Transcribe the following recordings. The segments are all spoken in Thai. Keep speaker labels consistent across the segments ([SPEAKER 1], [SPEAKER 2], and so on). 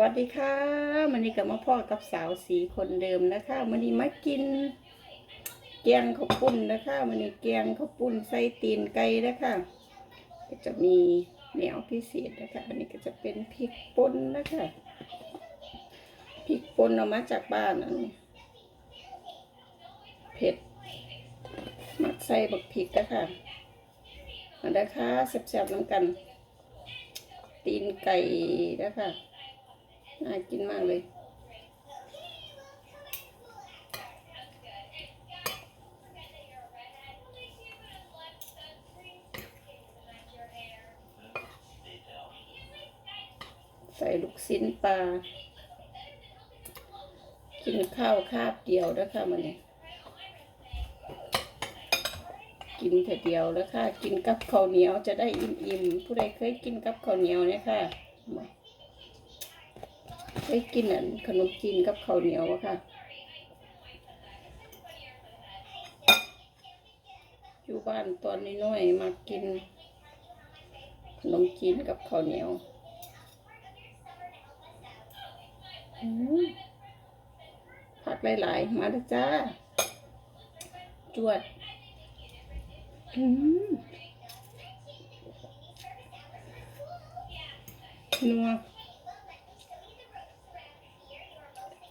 [SPEAKER 1] วัสดีค่ะมันนี้กับมาพ่อกับสาวสีคนเดิมนะคะมันนี้มากินแกงข้าวปุ้นนะคะมันนี้แกงข้าวปุ้นใส่ตีนไก่นะคะก็จะมีแนวพิเศษนะคะ อันนี้ก็จะเป็นพริกป่นนะคะพริกป่นเอามาจากบ้านอันนี้เผ็ดมักใส่บักพริกนะคะมาได้ค่ะแซ่บๆน้ำกัน ตีนไก่นะคะ น่ากินมากเลย ใส่ลูกชิ้นปลา กินข้าวคาบเดียวนะคะมันเนี่ยกินแต่เดียวแล้วค่ะ กินกับข้าวเหนียวจะได้อิ่มๆ ผู้ใดเคยกินกับข้าวเหนียวเนี่ยค่ะ มาเคยกินอันขนมจีนกับข้าวเหนียวอะค่ะ อยู่บ้านตอนน้อยๆมากิน ขนมจีนกับข้าวเหนียวอืมผักหลายๆ มาเลยจ้า จวด อืมนัว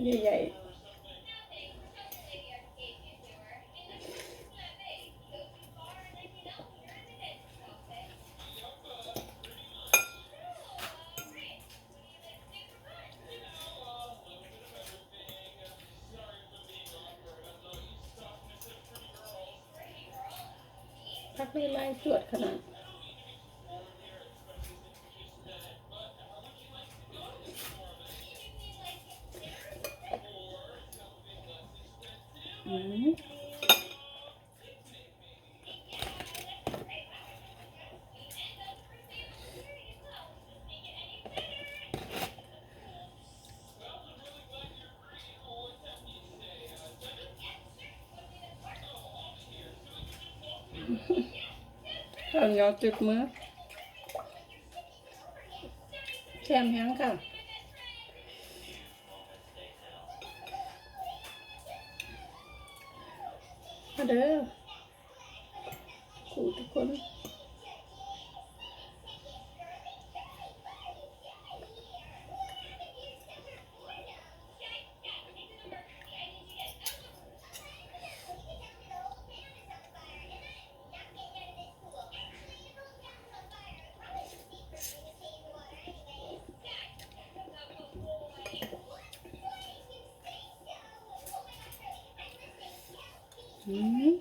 [SPEAKER 1] ใหญ่พักไม่ไล่ตรวจขนาด อืมข้าวเหนี เด้อขู่ทุกคน อืม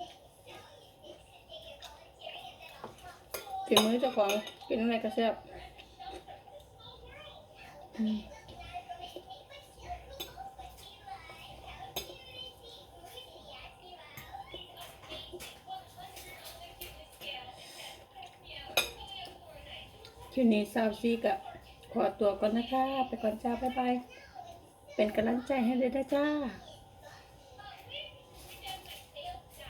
[SPEAKER 1] กินมื้อเจ้าของกินอะไรก็แซ่บทีนี้สาวซีกับขอตัวก่อนนะคะ ไปก่อนจ้า บ๊ายบาย เป็นกำลังใจให้เลยนะจ้า